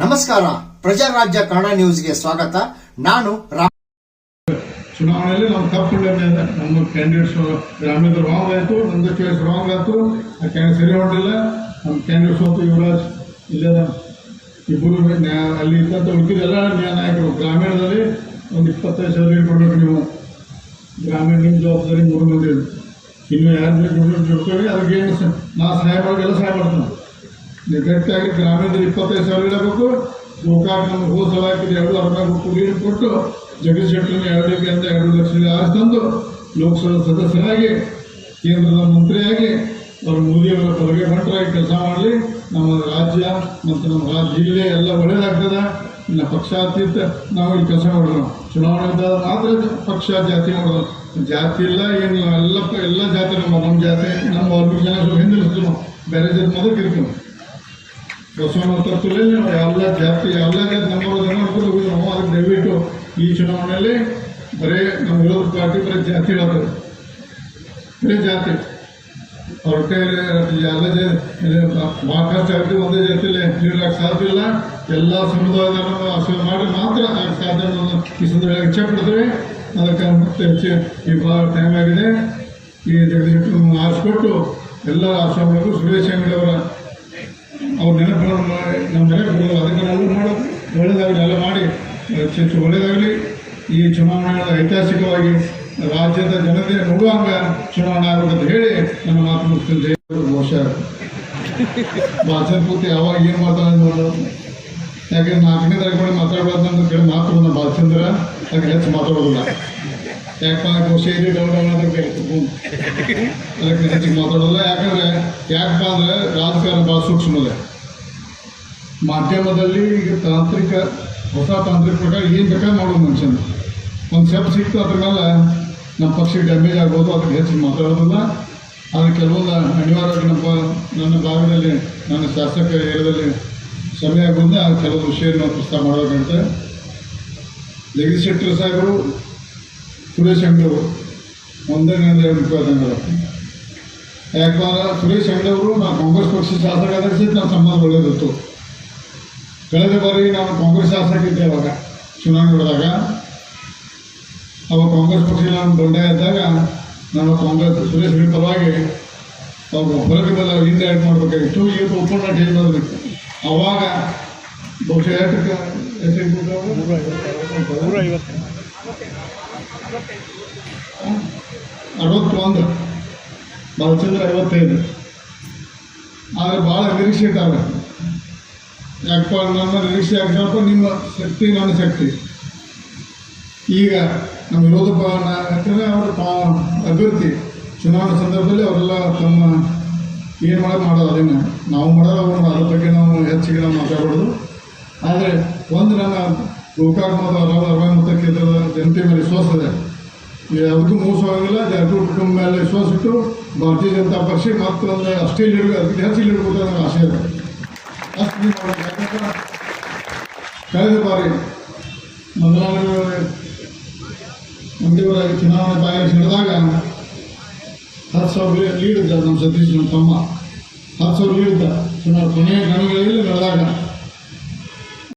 ನಮಸ್ಕಾರ. ಪ್ರಜಾರಾಜ್ಯ ಕನ್ನಡ ನ್ಯೂಸ್ಗೆ ಸ್ವಾಗತ. ನಾನು ಚುನಾವಣೆಯಲ್ಲಿ ನಾವು ತಪ್ಪಿಲ್ಲ ನಮ್ಮ ಕ್ಯಾಂಡಿಡೇಟ್ಸ್ ಗ್ರಾಮೀಣ ರಾಂಗ್ ಆಯಿತು ನಮ್ದು ಕೇಸ್ ರಾಂಗ್ ಆಯಿತು, ಆ ಕ್ಯಾಂಡಿಡೇಟ್ ಸರಿ ಹೊರಟಿಲ್ಲ ನಮ್ಮ ಕ್ಯಾಂಡಿಡೇಟ್ಸ್ ಹೋತು ಯುವರಾಜ್ ಇಲ್ಲ ಇಬ್ಬರು ಅಲ್ಲಿ ಇದ್ದಂಥ ಉಳಿದಿದ್ದೆಲ್ಲ ನಾಯಕರು ಗ್ರಾಮೀಣದಲ್ಲಿ ಒಂದು ಇಪ್ಪತ್ತೈದು ಸಾವಿರ ಕೊಡ್ಬೇಕು ನೀವು. ಗ್ರಾಮೀಣ ನಿಮ್ಮ ಜವಾಬ್ದಾರಿ ಮೂರು ಮಂದಿ ಇನ್ನು ಯಾರು ಜೊಡ್ತೀವಿ ಅದಕ್ಕೆ ಏನು ನಾ ಸಹಾಯ ಮಾಡೋದೆಲ್ಲ ಸಹಾಯ ಮಾಡ್ತಾನೆ ನೀವು ಗಟ್ಟಿಯಾಗಿ ಗ್ರಾಮೀಣದಲ್ಲಿ ಇಪ್ಪತ್ತೈದು ಸಾವಿರ ಇಡಬೇಕು. ಗೋಕಾಕ್ ನಮ್ಗೆ ಹೋದ ಸಲ ಹಾಕಿದ್ರೆ ಎರಡು ಅರ್ಧ ಕೂಲಿ ಕೊಟ್ಟು ಜಗದೀಶ್ ಶೆಟ್ಟರ್ನ ಎರಡು ಅಂತ ಎರಡು ಲಕ್ಷ ತಂದು ಲೋಕಸಭಾ ಸದಸ್ಯರಾಗಿ, ಕೇಂದ್ರದ ಮಂತ್ರಿಯಾಗಿ ಅವರು ಮೋದಿಯವರ ಬಲಗೆ ಭಟ್ರಾಗಿ ಕೆಲಸ ಮಾಡಲಿ. ನಮ್ಮ ರಾಜ್ಯ ಮತ್ತು ನಮ್ಮ ರಾಜ್ಯ ಜಿಲ್ಲೆ ಎಲ್ಲ ಒಳ್ಳೇದಾಗ್ತದೆ. ಇನ್ನು ಪಕ್ಷಾತೀತ ನಾವು ಈ ಕೆಲಸ ಮಾಡೋಣ. ಚುನಾವಣೆ ಇದ್ದಾಗ ಮಾತ್ರ ಪಕ್ಷ ಜಾತಿ ಮಾಡೋದು ಜಾತಿ ಇಲ್ಲ, ಏನಿಲ್ಲ, ಎಲ್ಲ ಎಲ್ಲ ಜಾತಿ ನಮ್ಮ ನಮ್ಮ ಜಾತಿ, ನಮ್ಮ ಅವ್ರಿಗೆ ಜನ ಸ್ವಲ್ಪ ಬೇರೆ ಜಾತಿ ಮೊದಲು ಇರ್ತೀವಿ ತತ್ವದಲ್ಲಿ ನಾವು ಎಲ್ಲ ಜಾತಿ ಎಲ್ಲ ನಮ್ಮ ದಯವಿಟ್ಟು ಈ ಚುನಾವಣೆಯಲ್ಲಿ ಬರೀ ನಮ್ಮ ವಿರೋಧ ಪಾರ್ಟಿ, ಬರೀ ಜಾತಿ ಹೇಳೋದು. ಬರೀ ಜಾತಿ. ಅವ್ರ ಕೈಯಲ್ಲಿ ಎಲ್ಲ ಆಗ್ತದೆ ಒಂದೇ ಜಾತಿಯಲ್ಲಿ ನೀಡಲಿಕ್ಕೆ ಸಾಧ್ಯ ಇಲ್ಲ. ಎಲ್ಲ ಸಮುದಾಯಗಳನ್ನು ಆಶ್ರಯ ಮಾಡಿ ಮಾತ್ರ ಸಾಧ್ಯ ಈ ಸಂದರ್ಭದಲ್ಲಿ ಇಚ್ಛೆ ಪಡ್ತೀವಿ ಅದಕ್ಕೆ ಮತ್ತೆ ಹೆಚ್ಚು ಈ ಭಾಳ ಟೈಮ್ ಆಗಿದೆ. ಈ ಜಗದೀಶ್ ಆರಿಸ್ಕೊಟ್ಟು ಎಲ್ಲ ಆಶ್ರಮಗಳಿಗೂ ಸುರೇಶ್ ಅಂಗಡಿ ಅವರ ನಮ್ಮ ನೆನಪುಗಳು, ಅದಕ್ಕೆ ನಾವು ಮಾಡೋದು ಒಳ್ಳೆಯದಾಗಲಿ ಎಲ್ಲ ಮಾಡಿ ಒಳ್ಳೆಯದಾಗಲಿ ಈ ಚುನಾವಣೆ ಐತಿಹಾಸಿಕವಾಗಿ ರಾಜ್ಯದ ಜನತೆ ನೋಡುವಂಗ ಚುನಾವಣೆ ಆಗಬೇಕಂತ ಹೇಳಿ ನನ್ನ ಮಾತು ಮುಗಿಸ್ತೀನಿ ಬಹುಶಃ ಭಾಷಣ ಪೂರ್ತಿ ಯಾವಾಗ ಏನು ಮಾತಾಡೋದು ನೋಡೋದು ಯಾಕೆ ನಾಲ್ಕನೇ ತಾರೀಕು ಮಾತಾಡಬಾರ್ದು ಅಂತ ಕೇಳಿ ಮಾತು ಬಂದ ಭಾಷಂದ್ರ ಅದಕ್ಕೆ ಹೆಚ್ಚು ಮಾತಾಡೋದಿಲ್ಲ. ಯಾಕಪ್ಪ ಬಹುಶಃ ಇದೆ ಅದಕ್ಕೆ ಹೆಚ್ಚಿಗೆ ಮಾತಾಡೋದಿಲ್ಲ. ಯಾಕಂದ್ರೆ, ಯಾಕಪ್ಪ ಅಂದ್ರೆ ರಾಜಕಾರಣ ಭಾಳ ಸೂಕ್ಷ್ಮದೆ ಮಾಧ್ಯಮದಲ್ಲಿ ಈಗ ತಾಂತ್ರಿಕ ಹೊಸ ತಾಂತ್ರಿಕ ಪ್ರಕಾರ ಏನು ಬೇಕಾದ್ರೆ ಮಾಡೋ ಮನುಷ್ಯನ. ಒಂದು ಸೆಪ್ ಸಿಕ್ತು, ಅದ್ರ ಮೇಲೆ ನಮ್ಮ ಪಕ್ಷಿ ಡ್ಯಾಮೇಜ್ ಆಗ್ಬೋದು ಅದಕ್ಕೆ ಹೆಚ್ಚು ಮಾತಾಡೋದಿಲ್ಲ. ಆದರೆ ಕೆಲವೊಂದು ಅನಿವಾರ್ಯವಾಗಿ ನಮ್ಮ ನನ್ನ ಭಾಗದಲ್ಲಿ, ನನ್ನ ಶಾಸಕ ಏರಿಯಾದಲ್ಲಿ ಸಮಯ ಆ ಕೆಲವು ವಿಷಯವನ್ನು ಪ್ರಸ್ತಾಪ ಮಾಡಬೇಕಂತ ಲೆಗಿಸ್ಲೇಟರ್ ಸಾಹೇಬರು, ಸುರೇಶ್ ಅಂಗಡಿ ಒಂದೇ ಎರಡು ಮುಖ್ಯವಾದಂಗೆ ಯಾಕಂದ್ರೆ ಸುರೇಶ್ ಅಂಗಡಿ ಅವರು ನಾವು ಕಾಂಗ್ರೆಸ್ ಪಕ್ಷ ಶಾಸಕ ಆದಾಗ ನಮ್ಮ ಸಂಬಂಧ ಒಳ್ಳೆಯದಿತ್ತು ಕಳೆದ ಬಾರಿ ನಾವು ಕಾಂಗ್ರೆಸ್ ಶಾಸಕಿದ್ದೆ ಅವಾಗ ಚುನಾವಣೆ ಹೊಡೆದಾಗ ಅವಾಗ ಕಾಂಗ್ರೆಸ್ ಪಕ್ಷ ನಾನು ದೊಡ್ಡ ಇದ್ದಾಗ ನಾನು ಕಾಂಗ್ರೆಸ್ ಸುರೇಶ್ ಅಂಗಡಿ ಪರವಾಗಿ ಅವಾಗ ಹೊರಗೆ ಬಲ್ಲ ಹಿಂದೆ ಆ್ಯಡ್ ಮಾಡಬೇಕಾಗಿತ್ತು. ಈಗ ಆಗಿ ಹೇಳಿ ಮಾಡಬೇಕು ಅವಾಗ ಬಹುಶಃ ಎಷ್ಟು ಅರವತ್ತೊಂದು ಬಾಲಚಂದ್ರ ಐವತ್ತೈದು. ಆದರೆ ಭಾಳ ನಿರೀಕ್ಷೆ ಇದ್ದಾವೆ ಯಾಕಪ್ಪ ನನ್ನ ರಿಲೀಸ್ ಯಾಕಪ್ಪ ನಿಮ್ಮ ಶಕ್ತಿ ನನ್ನ ಶಕ್ತಿ. ಈಗ ನಮ್ಮ ವಿರೋಧ ಯಾಕಂದ್ರೆ ಅವರು ಅಭ್ಯರ್ಥಿ ಚುನಾವಣೆ ಸಂದರ್ಭದಲ್ಲಿ ಅವರೆಲ್ಲ ತಮ್ಮ ಏನು ಮಾಡೋದು ಮಾಡೋದು ಅದನ್ನು ನಾವು ಮಾಡೋದು, ಅವರು. ಅದ್ರ ಬಗ್ಗೆ ನಾವು ಹೆಚ್ಚಿಗೆ ನಾವು ಮಾತಾಡೋದು ಆದರೆ ಒಂದು ನನ್ನ ಗೋಕಾಕ್ ಮತ್ತು ಅರವ ಕೇಂದ್ರದ ಜನತೆ ಮೇಲೆ ವಿಶ್ವಾಸ ಇದೆ. ಯಾವುದಕ್ಕೂ ಮೋಸ ಆಗಿಲ್ಲ. ಜಾರಕಿಹೊಳಿ ಕುಟುಂಬ ಮೇಲೆ ವಿಶ್ವಾಸ ಇಟ್ಟು ಭಾರತೀಯ ಜನತಾ ಪಕ್ಷ ಮತ್ತೊಂದು ಅಷ್ಟೇ ಲೀಡ್ ಅದಕ್ಕೆ ಹೆಚ್ಚು ಲೀಡ್ ಕೊಡ್ತಾರೆ ನನಗೆ ಆಸೆ ಇದೆ. ನೀವು ಮಾಡೋದು. ಯಾಕಂದ್ರೆ ಕಳೆದ ಬಾರಿ ಮೊದಲಾಗಿ ಮುಂದಿವರಾಗಿ ಚುನಾವಣೆ ಬಾಯಿ ನಡೆದಾಗ ಹತ್ತು ಸಾವಿರ ಲೀಡ್ ಇದ್ದ ನಮ್ಮ ಸತೀಶ್ ನಮ್ಮ ತಮ್ಮ ಹತ್ತು ಸಾವಿರ ಲೀಡ್ ಚುನಾವಣೆ ಕೊನೆಯ ಗಣಗಳಲ್ಲಿ ನಡೆದಾಗ